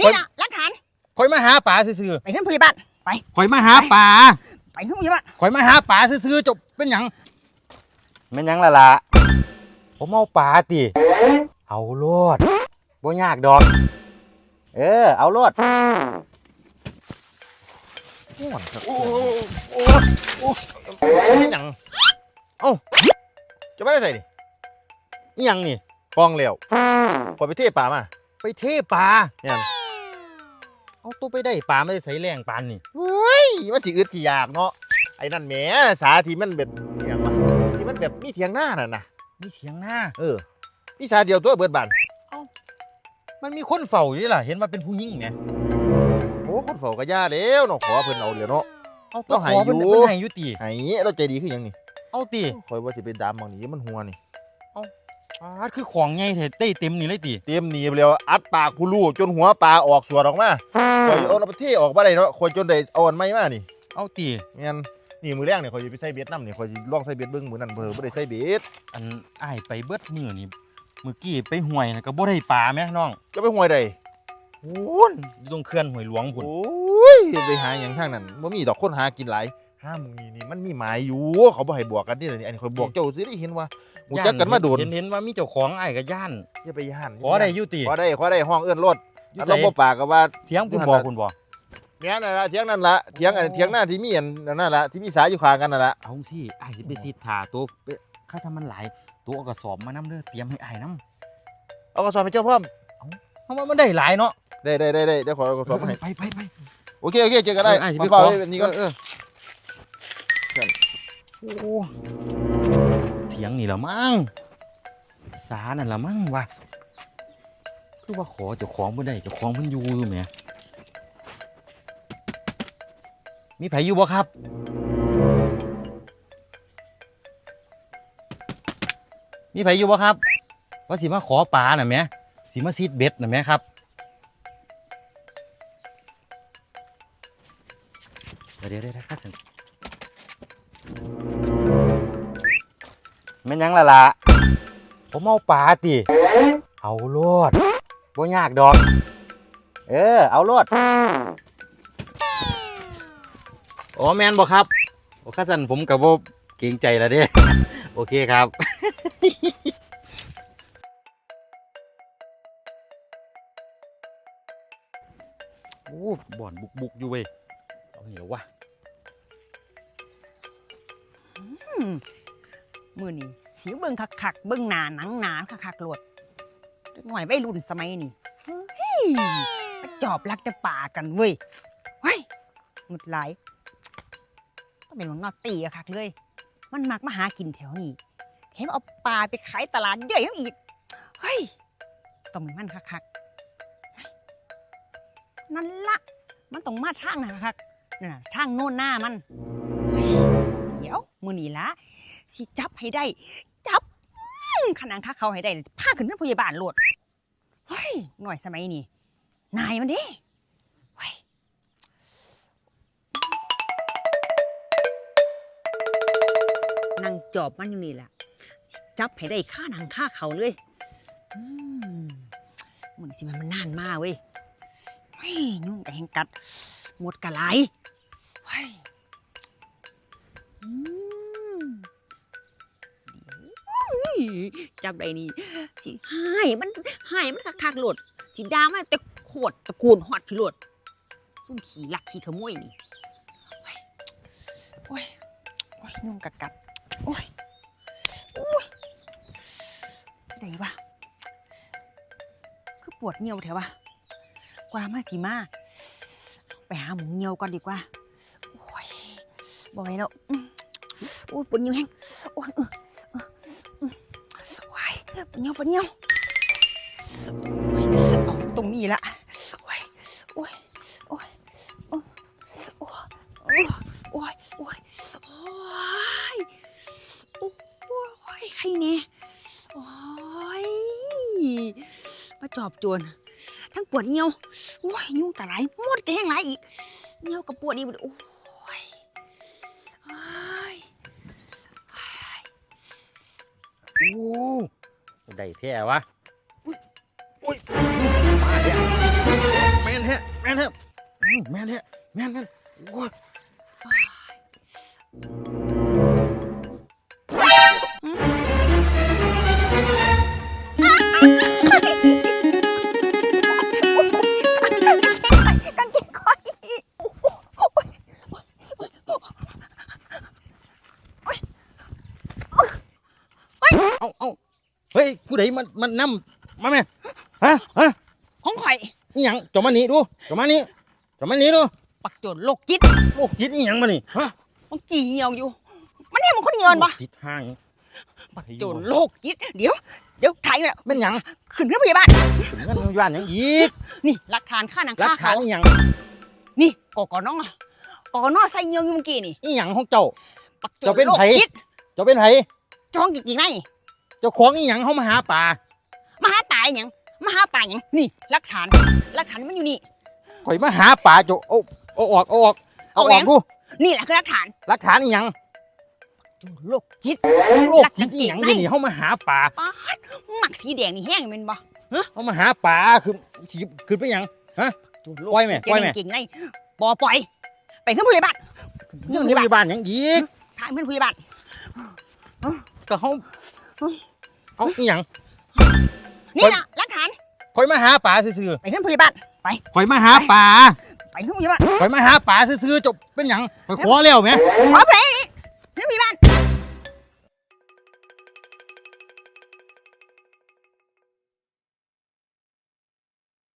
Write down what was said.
นี่นะหลักฐานข่อยมาหาปลาซื่อไปขึ้นผู้ใหญ่บ้านไปๆข่อยมาหาปลาไปขึ้นผู้ใหญ่บ้านข่อยมาหาปลาซื่อๆจบเป็นหยังแม่นหยังล่ะล่ะผมเอาปลาติเอาโลดบ่ยากดอก เออ เอาโลดโอ้โอ้โอ้โอ้เป็นหยังเอ้าจะไม่ได้ใส่ดิอีหยังนี่ฟองเหลวข่อยไปเทปลามาไปเทปลาเนี่ย เอาตัวไปได้ปลาไม่ได้ใส่แรงปานนี่เฮ้ยมันสิอึดสิอยากเนาะไอ้นั่นแหมสาที่มันแบบอหย่างวะที่มันแบบมีเถียงหน้าน่ะนะมีเสียงหน้า เออพี่สาเดียวตัวเบิดบานมันมีคนเฝ้าอยู่นี่ล่ะเห็นว่าเป็นผู้หญิงไงโอ้คนเฝ้าก็ย่าแล้วเนาะขอเพิ่นเอาเดี๋ยวเนาะเอาตัต้วองขให้อเป็นอยู่เป็นไห้อยุติไห้เราใจดีคือหยังนี่เอาตีคอยว่าสิเป็นดามบางนี้มันหัวนี่ ปาดคือของใหญ่เถเต้เต็มนี่เลยตีเตรียมหนีไปแล้วอัดปากผู้ลูกจนหัวปลาออกสวนออกมาคอยเอาน้ำเทออกมาได้เนาะคอยจนได้เอาอันไม้มานี่เอาตีแม่นนี่มือแรกเนี่ยคอยสิไปใส่เบ็ดน้ำนี่คอยสิลองใส่เบ็ดเบิ่งมือนั้นเพิ่นบ่ได้ใส่เบ็ดอันอ้ายไปเบิดมือนี่เมื่อกี้ไปห่วยนะก็บ่ได้ปลาแม่น้องจะไปห่วยใดโอ้นอยู่ตรงเขื่อนห้วยหลวงพุ่นโอ้ยไปหาหยังทางนั้นบ่มีดอกคนหากินหลาย ห้ามึงนี่นี่มันมีหมายอยู่ เขาบ่ให้บวกกันนี่อันนี้คอยบอกเจ้าสิได้เห็นว่าหูจักกันมาโดนเห็นเห็นว่ามีเจ้าของอ้ายก็ย่านอย่าไปย่านขอได้อยุติขอได้ขอได้ห้องเอื้อนรถอยู่อันไสเราบ่ปากก็ว่าเถียงคุณอยู่บ่หั่นล่ะคุณบ่แม่นน่ะละเถียงนั่นละเถียงอันโอ้เถียงหน้าที่มีอันนั่นละที่มีสายอยู่ข้างกันนั่นละเอาสิอ้ายสิไปซีดถ่าตัวไปค่าทำมันหลายตัวเอากระสอบมานํเด้อเตรียมให้อ้ายนํเอากระสอบให้เจ้าพ่อมเพราะว่ามันได้หลายเนาะได้ได้ได้ได้เดี๋ยวขอเอากระสอบมาให้ไปไปไปโอเคโอเคเจอกันได้เอออ้ายสิมาไปขอขอไว้แบบนี้ก็เออเออ โอ้เถียงนี่ละมั้งสานั่นละมั้งวะคือว่าขอเจ้าของเพิ่นได้เจ้าของเพิ่นอยู่อยู่แหมมีไผอยู่บ่ครับ มีไผอยู่บ่ครับ ว่าสิมาขอปลาน่ะแหมสิมาซีดเบ็ดน่ะแหมครับเดี๋ยวเดี๋ยวเดี๋ยวข้าสัง แม่นยังล่ะล่ะผมเอาปลาติเอาโลดบ่ยากดอก เออ เอารถอ๋อแมนบ่ครับโอ้ข้าสันผมกับบ่เกรงใจแล้วเด้โอเคครับโอ้บ่อนบุกบุกอยู่เว้ยเอาเหนียววะ มื่อนี่สิวเบิ่งคักๆเบิ่งหนาหนังหนาคักๆโลดหน่อยวัยรุ่นสมัยนี้เฮ้ยมาจอบลักแต่ป่ากันเว้ยเฮ้ยหงุดหลายต้องเป็นหวังนอตีอะคักเลย มันมักมาหากินแถวนี้เห็นเอาปลาไปขายตลาดใหญ่ยังอีกเฮ้ยต้องเป็นมันคักๆนั่นละมันต้องมาทางนั่นคักๆนั่นน่ะทางโน่นหน้ามันเฮ้ยเดี๋ยวมือนีละ สิจับให้ได้ จับขนังค่าเขาให้ได้พาขึ้นเป็นพยาบาลโลดเฮ้ยหน่อยสมัยนี้นายมันเด้เฮ้ยนังจอบมันอยู่นี่แหละจับให้ได้ค่านังค่าเขาเลยมมันสิมันมันนานมากเว้ยเฮ้ยยุ่งกับแหงกัดหมดกะไหลเฮ้ย จับได้นี่สิหายมันหายมันคักๆโหลดสิดามันแต่โคตรตะกูลฮอดพี่โหลดซุ่มขี่ลักขี่ขโมยนี่โอ้ยโอ้ยโอ้ยนุ่งกัดกัดโอ้ยโอ้ยไหนวะคือปวดเงียวแถววะกว่ามาสิมาไปหาหมูเงียวก่อนดีกว่าโอ้ยบ่ไหวแล้วอื้อโอ้ยปวดเงียวแห้งโอ้ย ปะเนียวปะเนียวเอาตรงนี้ละโอ้ยโอ้ยโอ้ยโอ้ยโอ้ยโอ้ยโอ้ยโอ้ยโอ้ยใครเนี่ยโอ้ยมาจอบโจรทั้งปวดเนียวโอ้ยยุ่งแต่ไหลายหมดแกงหลอีกเนียวกับปวดอีกโอ้ยโอ้ยโอ้ ได้แท้วะอุ้ยอุ้ยมาเด้อแม่นม่นเถอะอืมแม่นเถอะแม่นแม่นโอ้ย ใดมันมันนำมาแม่ฮะฮะของข่อยอีหยังจอมานี่ดูจอมานี่จอมานี่ดูปักโจรโลกจิตโลกจิตอีหยังมานี่ฮะมันกี่เหี่ยวอยู่ มันเนี่ยมันคนเงินปะโลกจิตห้างปักโจรโลกจิตเดี๋ยวเดี๋ยวถ่ายอยู่แล้วเป็นหยังขึ้นเรื่องพยาบาลถึงเงินโรงพยาบาลหยังอีกนี่หลักฐานค่าหนังหลักค่าฐานเขาอีหยังนี่กอกอน้องอะกอกอนอใส่เงียวอยู่เมื่อกี้นี่อีหยังของเจ้าปักโจรเจ้าเป็นโลกไผจิตเจ้าเป็นไผจ้องกี่กี่ไง เจ้าของอีหยังเขามาหาป่า มาหาตายหยังมาหาป่าหยังนี่หลักฐานหลักฐานมันอยู่นี่ ข่อยมาหาป่าเจ้าเอาเอาออกเอาออกเอาเอาอแหวอกง ดูนี่แหละคือหลักฐานหลักฐานอีหยังโจรโลกจิตโลกจิตอีหยังเดี๋ยวนี้เขามาหาป่าป๊าดหมักสีแดงนี่แห้งเป็นบ่เขามาหาป่าคือสิคือไปหยังโจรโลกปล่อยแม่จิตปล่อยแม่ เก่งๆไงบ่ปล่อย ไปขึ้นพยาบาลเรื่องโรงพยาบาลหยังอีกทางขึ้นพยาบาลก็เขา เอาอีหยังนี่ล่ะหลักฐานข่อยมาหาป่าซื่อไปขึ้นพยาบาลไปๆข่อยมาหาป่าไปขึ้นพยาบาลข่อยมาหาป่าซื่อๆเจบเป็นหยังข่อยขอแล้วแหมขอไป